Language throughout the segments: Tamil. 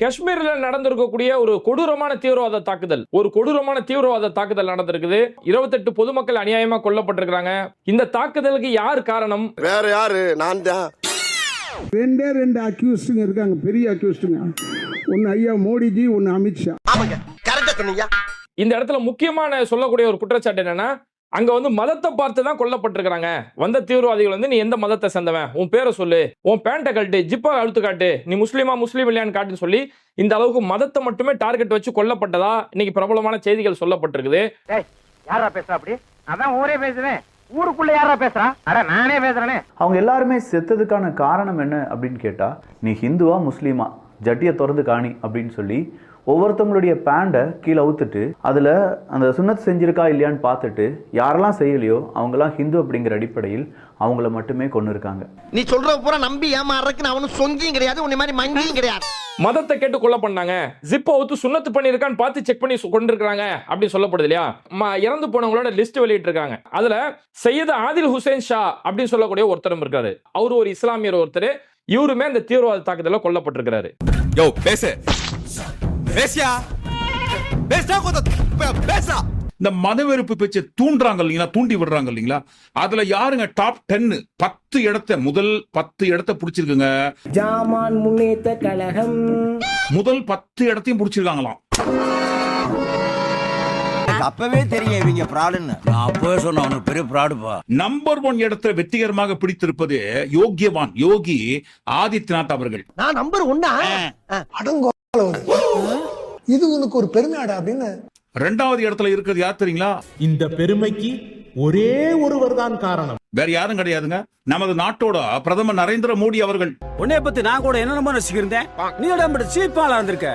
காஷ்மீர்ல நடந்திருக்கக்கூடிய ஒரு கொடூரமான தீவிரவாத தாக்குதல். ஒரு கொடூரமான தீவிரவாத தாக்குதல் நடந்திருக்குது. இருபத்தெட்டு பொதுமக்கள் அநியாயமா கொல்லப்பட்டிருக்காங்க இந்த தாக்குதலுக்கு யார் காரணம்? வேற யாரு? நான் தான். ரெண்டே ரெண்டு அக்யூஸ்டுங்க இருக்காங்க. பெரிய அக்யூஸ்டுங்க ஒன்று ஐயா மோடிஜி ஒன்று அமித்ஷா. இந்த இடத்துல முக்கியமான சொல்லக்கூடிய ஒரு குற்றச்சாட்டு என்னன்னா அங்க வந்து மதத்தை பார்த்து தான் கொல்லப்பட்டிருக்காங்க வந்த தீவிரவாதிகள் வந்து நீ எந்த மதத்தை சேர்ந்தவன்? உன் பேரை சொல்லு. உன் பேண்ட்டை கழட்டு. ஜிப்பா அழுத்து காட்டு நீ முஸ்லீமா முஸ்லீம் இல்லையான்னு காட்டுன்னு சொல்லி இந்த அளவுக்கு மதத்தை மட்டுமே டார்கெட் வச்சு கொல்லப்பட்டதா இன்னைக்கு பிரபலமான செய்திகள் சொல்லப்பட்டிருக்குது. யாரா பேசுறா அப்படி? அதான் ஊரே பேசுவேன். ஊருக்குள்ள யாரா பேசுறா? அட நானே பேசுறேனே. அவங்க எல்லாருமே செத்ததுக்கான காரணம் என்ன அப்படின்னு கேட்டால் நீ ஹிந்துவா முஸ்லீமா? ஜட்டியை திறந்து காணி அப்படின்னு சொல்லி ஒவ்வொருத்தவங்களுடைய பேண்டை கீழே அவுத்துட்டு அதில் அந்த சுன்னத் செஞ்சிருக்கா இல்லையான்னு பார்த்துட்டு யாரெல்லாம் செய்யலையோ அவங்கெல்லாம் ஹிந்து அப்படிங்கிற அடிப்படையில் அவங்கள மட்டுமே கொண்டு இருக்காங்க. நீ சொல்ற பூரா நம்பி ஏமாறதுக்கு நான் அவனும் சொங்கியும் கிடையாது உன்னை மாதிரி மங்கியும் கிடையாது. மதத்தை கேட்டு கொலை பண்ணாங்க. ஜிப்பை ஒத்து சுண்ணத்து பண்ணியிருக்கான்னு பார்த்து செக் பண்ணி கொண்டிருக்காங்க அப்படின்னு சொல்லப்படுது இல்லையா? ம- இறந்து போனவங்களோட லிஸ்ட் வெளியிட்டு இருக்காங்க அதுல சையது ஆதில் ஹுசேன் ஷா அப்படின்னு சொல்லக்கூடிய ஒருத்தரும் இருக்காரு. அவரு ஒரு இஸ்லாமியர் ஒருத்தர் இவருமே அந்த தீவிரவாத தாக்குதல கொல்லப்பட்டிருக்கிறாரு. யோ பேசு. பேசியா? பேசா கொஞ்சம் பேசா இந்த மதவெறுப்பு பேச்சை தூண்டுறாங்க இல்லைங்களா? தூண்டி விடுறாங்க இல்லைங்களா? அதுல யாருங்க டாப் டென்னு பத்து இடத்த முதல் பத்து இடத்த பிடிச்சிருக்குங்க. ஜாமான் முன்னேற்ற கழகம். முதல் பத்து இடத்தையும் பிடிச்சிருக்காங்களாம். அப்பவே தெரியும் இவங்க ஃப்ராடுன்னு நான் அப்பவே சொன்ன அவனுக்கு பெரிய ஃப்ராடுப்பா நம்பர் ஒன் இடத்துல வெற்றிகரமாக பிடித்திருப்பது யோகியவான் யோகி ஆதித்யநாத் அவர்கள். நான் நம்பர் ஒன்னா அடங்கோ. இது உனக்கு ஒரு பெருமையாடா அப்படின்னு ரெண்டாவது இடத்துல இருக்கிறது யார் தெரியுங்களா? இந்த பெருமைக்கு ஒரே ஒருவர் தான் காரணம். வேற யாரும் கிடையாதுங்க. நமது நாட்டோட பிரதமர் நரேந்திர மோடி அவர்கள். உன்னைய பத்தி நான் கூட என்ன ரசிக்கிறேன் நீ இடம் சீப்பாளா இருந்திருக்க.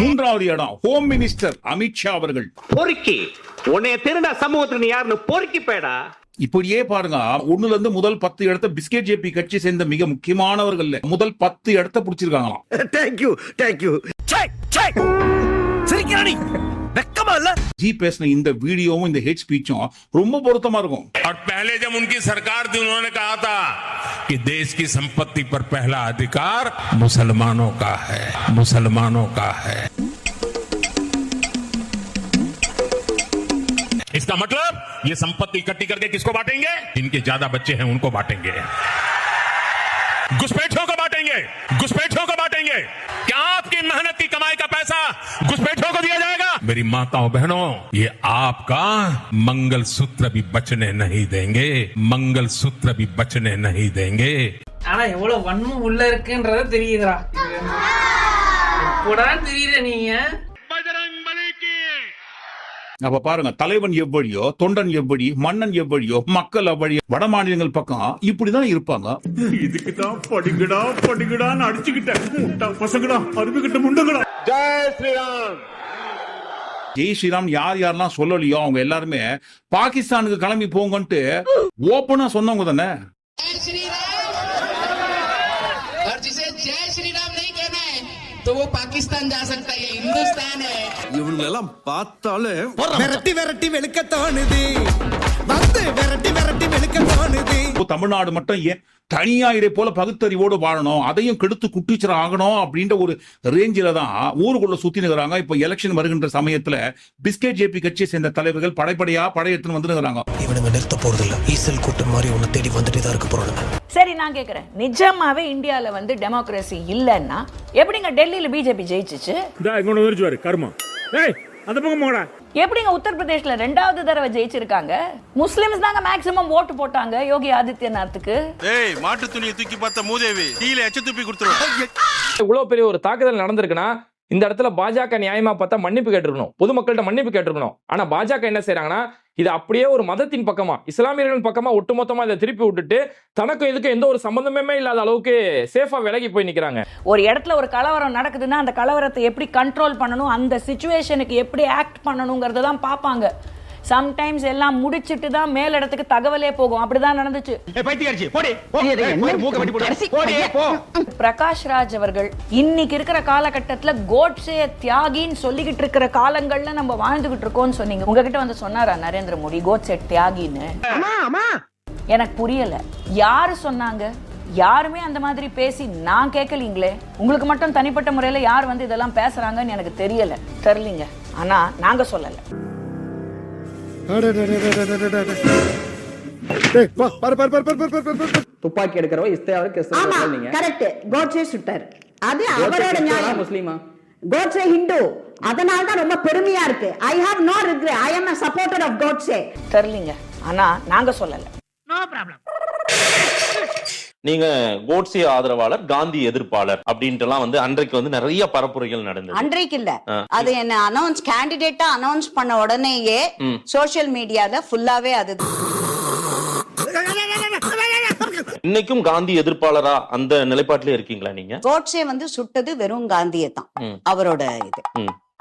மூன்றாவது இடம் ஹோம் மினிஸ்டர் அமித்ஷா அவர்கள். பொறுக்கி. உன்னைய திருடா சமூகத்துக்கு நீ யாருன்னு பொறுக்கி போயடா. இப்படியே பாருங்க ஒண்ணுல இருந்து முதல் பத்து இடத்த பிஸ்கெட் ஜேபி கட்சி சேர்ந்த மிக முக்கியமானவர்கள் முதல் பத்து இடத்த பிடிச்சிருக்காங்களாம் தேங்க்யூ தேங்க்யூ சிரிக்கிறானி வெக்கமா இல்ல ஜி பேசின இந்த வீடியோவும் இந்த ஹெட் ஸ்பீச்சும் ரொம்ப பொருத்தமா இருக்கும் और पहले जब उनकी सरकार थी उन्होंने कहा था कि देश की संपत्ति पर पहला अधिकार मुसलमानों का है मुसलमानों का है इसका मतलब ये संपत्ति इकट्ठी करके किसको बांटेंगे जिनके ज्यादा बच्चे हैं उनको बांटेंगे घुसपैठियों को बांटेंगे घुसपैठियों को बांटेंगे क्या आपकी मेहनत की कमाई का पैसा घुसपैठियों को दिया जाएगा मेरी माताओं बहनों ये आपका मंगल सूत्र भी बचने नहीं देंगे मंगल सूत्र भी बचने नहीं देंगे ஆனா எவ்வளவு வன்மம் உள்ள இருக்குன்றத தெரியுதுடா எப்படா தெரியுற நீங்க அப்ப பாருங்க தலைவன் எவ்வழியோ தொண்டன் எவ்வழி மன்னன் எவ்வழியோ மக்கள் அவ்வழி வட மாநிலங்கள் பக்கம் இப்படிதான் இருப்பாங்க. இதுக்கு தான் படிங்கடா படிங்கடான்னு அடிச்சுக்கிட்டேன். பசங்கடா அருமைக்கிட்ட முண்டங்கடா. ஜெய் ஸ்ரீராம். யார் யாரெல்லாம் சொல்லலையோ அவங்க எல்லாருமே பாகிஸ்தானுக்கு கிளம்பி போங்கன்ட்டு ஓப்பனா சொன்னவங்க தானே? तो वो पाकिस्तान जा सकता है ये हिंदुस्तान है இவங்க எல்லாம் பார்த்தாலே விரட்டி விரட்டி வெளுக்க தோணுது வந்து விரட்டி விரட்டி வெளுக்க தோணுது இப்போ தமிழ்நாடு மட்டும் ஏன் தனியா இதை போல பகுத்தறிவோடு வாழணும்? அதையும் கெடுத்து குட்டிச்சர ஆகணும் அப்படின்ற ஒரு ரேஞ்சில தான் ஊருக்குள்ள சுத்தி நிற்கிறாங்க இப்போ எலெக்ஷன் வருகின்ற சமயத்துல பிஸ்கெட் ஜேபி கட்சியை சேர்ந்த தலைவர்கள் படைப்படையா படையெடுத்துன்னு வந்து நிற்கிறாங்க இவனுங்க நிறுத்த போறது இல்ல. ஈசல் கூட்டம் மாதிரி உன்னை தேடி வந்துட்டு தான் இருக்க போறானுங்க. சரி நான் கேக்குறேன். நிஜமாவே இந்தியால வந்து டெமோக்ரஸி இல்லைன்னா எப்படிங்க டெல்லியில பிஜேபி ஜெயிச்சிச்சு? இங்கொண்டு வந்துருச்சுவாரு கர்மம். ஏய் அந்த பக்கம் போடா எப்படிங்க உத்தரப்பிரதேஷ்ல ரெண்டாவது தடவை ஜெயிச்சிருக்காங்க? முஸ்லிம்ஸ் தாங்க மேக்சிமம் ஓட்டு போட்டாங்க யோகி ஆதித்யநாத்துக்கு. ஏய் மாட்டு துணியை தூக்கி பார்த்த மூதேவி கீழே எச்ச துப்பி கொடுத்துருவோம் இவ்வளவு பெரிய ஒரு தாக்குதல் நடந்திருக்குன்னா இந்த இடத்துல பாஜக நியாயமா பார்த்தா மன்னிப்பு கேட்டிருக்கணும். பொதுமக்கள்கிட்ட மன்னிப்பு கேட்டிருக்கணும். ஆனா பாஜக என்ன செய்றாங்கன்னா இது அப்படியே ஒரு மதத்தின் பக்கமா இஸ்லாமியர்கள் பக்கமா ஒட்டுமொத்தமா இதை திருப்பி விட்டுட்டு தனக்கும் இதுக்கு எந்த ஒரு சம்பந்தமே இல்லாத அளவுக்கு சேஃபா விலகி போய் நிக்கிறாங்க. ஒரு இடத்துல ஒரு கலவரம் நடக்குதுன்னா அந்த கலவரத்தை எப்படி கண்ட்ரோல் பண்ணணும் அந்த சுச்சுவேஷனுக்கு எப்படி ஆக்ட் பண்ணணுங்கிறத தான் பார்ப்பாங்க. சம்டைம்ஸ் எல்லாம் முடிச்சிட்டு தான் மேல் இடத்துக்கு தகவலே போகும். அப்படிதான் நடந்துச்சு. பைத்தியக்காரச்சி போடி. மூக்க வெட்டி போடு. போடி போ. பிரகாஷ் ராஜ் அவர்கள் இன்னைக்கு இருக்கிற காலகட்டத்துல கோட்ஸே தியாகின்னு சொல்லிக்கிட்டு இருக்கிற காலங்கள்ல நம்ம வாழ்ந்துகிட்டு இருக்கோம்னு சொன்னீங்க. உங்ககிட்ட வந்து சொன்னாரா நரேந்திர மோடி கோட்ஸே தியாகின்னு? எனக்கு புரியல. யாரு சொன்னாங்க? யாருமே அந்த மாதிரி பேசி நான் கேட்கலீங்களே. உங்களுக்கு மட்டும் தனிப்பட்ட முறையில யார் வந்து இதெல்லாம் பேசுறாங்கன்னு எனக்கு தெரியல. தெரியலீங்க. ஆனா நாங்க சொல்லல. துப்பாக்கி எடுக்கிறவ இஸ்தேவாரு நீங்க கரெக்ட் கோட்சே சுட்டார். அது அவரோட நியாயம். முஸ்லீமா? கோட்சே ஹிந்து. அதனால தான் ரொம்ப பெருமையா இருக்கு. I have no regret I am a supporter of Godse தெரியலீங்க. ஆனா நாங்க சொல்லல. நீங்க கோட்ஸே ஆதரவாளர் காந்தி எதிர்ப்பாளர் அப்படின்ட்டு எல்லாம் வந்து அன்றைக்கு வந்து நிறைய பரப்புரைகள் நடந்தது அன்றைக்கு இல்ல. அது என்ன அனௌன்ஸ் கேண்டிடேட்டா அனௌன்ஸ் பண்ண உடனேயே ம். சோஷியல் மீடியால ஃபுல்லாவே அது இன்னைக்கும் காந்தி எதிர்ப்பாளரா அந்த நிலைப்பாட்டிலே இருக்கீங்களா நீங்க கோட்சே வந்து சுட்டது வெறும் காந்தியை தான். அவரோட இது.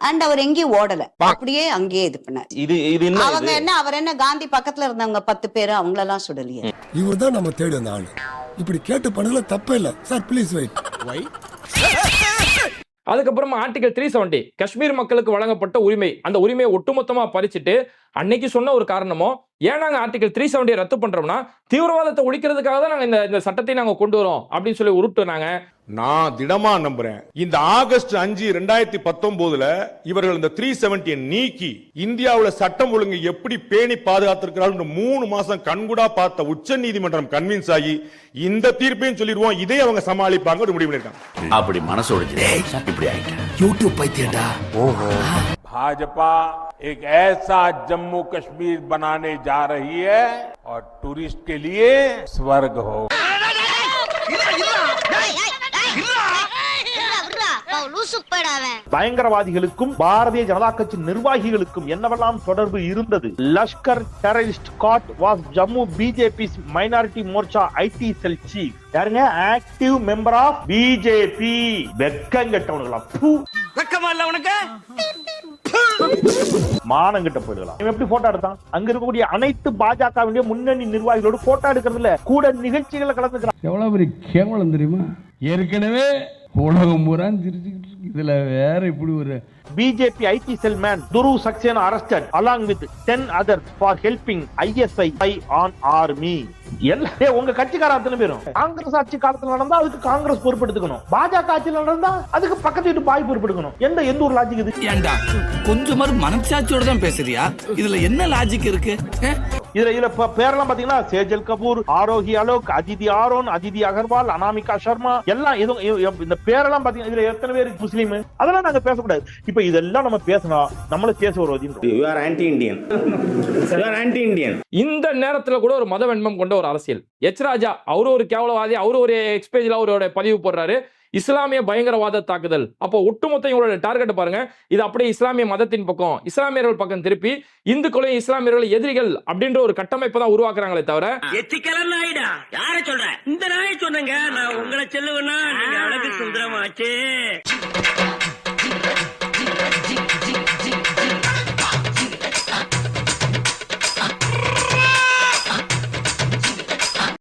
அண்ட் அவர் எங்கேயும் ஓடல அப்படியே அங்கேயே இது பண்ணாரு இது இது என்ன அவங்க? என்ன அவர் என்ன காந்தி பக்கத்துல இருந்தவங்க பத்து பேரு அவங்களெல்லாம் சுடலையே இவர் தான் நம்ம தேடி இப்படி கேட்டு பண்ணல தப்பே இல்ல. சார் ப்ளீஸ் வெயிட் அதுக்கப்புறமா ஆர்டிகல் த்ரீ செவன்டி காஷ்மீர் மக்களுக்கு வழங்கப்பட்ட உரிமை. அந்த உரிமையை ஒட்டுமொத்தமா பறிச்சுட்டு அன்னைக்கு சொன்ன ஒரு காரணமோ ஏன் நாங்க ஆர்டிகல் த்ரீ செவன்டி ரத்து பண்றோம்னா தீவிரவாதத்தை ஒழிக்கிறதுக்காக தான் நாங்க இந்த இந்த சட்டத்தை நாங்க கொண்டு வரோம் அப்படின்னு சொல்லி உருட்டுனாங்க. நான் திடமா நம்புறேன் இந்த ஆகஸ்ட் அஞ்சு ரெண்டாயிரத்தி பத்தொன்பதுல இவர்கள் இந்த த்ரீ செவன்டியை நீக்கி இந்தியாவுல சட்டம் ஒழுங்கு எப்படி பேணி பாதுகாத்திருக்கிறார்கள் மூணு மாசம் கண்கூடா பார்த்த உச்ச நீதிமன்றம் கன்வின்ஸ் ஆகி இந்த தீர்ப்பையும் சொல்லிடுவோம் இதை அவங்க சமாளிப்பாங்க ஒரு முடிவு பண்ணிருக்காங்க அப்படி மனசு உடைஞ்சு இப்படி ஆயிட்டேன் யூடியூப் பைத்தியடா भाजपा एक ऐसा जम्मू कश्मीर बनाने जा रही है और टूरिस्ट के लिए स्वर्ग हो பயங்கரவாதிகளுக்கும் பாரதிய ஜனதா கட்சி நிர்வாகிகளுக்கும் என்னவெல்லாம் தொடர்பு இருந்தது? Lashkar terrorist caught was Jammu BJP minority Morcha IT cell chief யாருங்க? ஆக்டிவ் மெம்பர் ஆஃப் பிஜேபி வெக்கங்கட்டவனுங்களா பூ. மானங்கிட்ட போயிடலாம் இவன் எப்படி போட்டோ எடுத்தான்? அங்க இருக்கக்கூடிய அனைத்து பாஜகவுடைய முன்னணி நிர்வாகிகளோடு போட்டோ எடுக்கிறதுல கூட நிகழ்ச்சிகளை கலந்துக்கிறான். எவ்வளவு பெரிய கேவலம் தெரியுமா? ஏற்கனவே உலகம் பூரா சிரிச்சுக்கிட்டு இருக்கு. இதுல வேற இப்படி ஒரு BJP IT cell man Dhruv Saxena arrested along with ten others for helping ISI on army எல்லாம் உங்க கட்சிக்கார அத்தனை பேரும். காங்கிரஸ் ஆட்சி காலத்துல நடந்தா அதுக்கு காங்கிரஸ் பொறுப்பெடுத்துக்கணும். பாஜக ஆட்சியில் நடந்தா அதுக்கு பக்கத்து வீட்டு பாய் பொறுப்பெடுக்கணும். எந்த எந்த ஒரு லாஜிக் இது? ஏண்டா கொஞ்சமாரு மனசாட்சியோட தான் பேசுறியா? இதுல என்ன லாஜிக் இருக்கு? இதுல இதுல பேரெல்லாம் பாத்தீங்கன்னா சேஜல் கபூர் ஆரோகி அலோக் அதிதி ஆரோன் அதிதி அகர்வால் அனாமிகா சர்மா எல்லாம் இந்த பேரெல்லாம் பாத்தீங்கன்னா இதுல எத்தனை பேர்? முஸ்லீம். அதெல்லாம் நாங்க பேசக்கூடாது. இப்ப இதெல்லாம் நம்ம பேசினா நம்மள ஆன்டி இந்தியன் இந்த நேரத்துல கூட ஒரு மத கொண்ட ஒரு அரசியல். எச் ராஜா அவரு ஒரு கேவலவாதி அவரு ஒரு எக்ஸ்பேஜ்ல அவரோட பதிவு போடுறாரு. இஸ்லாமிய பயங்கரவாத தாக்குதல். அப்போ ஒட்டுமொத்த இவங்களோட டார்கெட் பாருங்க. இது அப்படியே இஸ்லாமிய மதத்தின் பக்கம் இஸ்லாமியர்கள் பக்கம் திருப்பி இந்துக்களையும் இஸ்லாமியர்கள் எதிரிகள் அப்படின்ற ஒரு கட்டமைப்பை தான் உருவாக்குறாங்களே தவிர எத்திக்கலன் நாயிடா யார சொல்ற? இந்த நாயை சொன்னங்க நான் உங்களை செல்லுவேன்னா அழகு சுந்தரமாச்சே.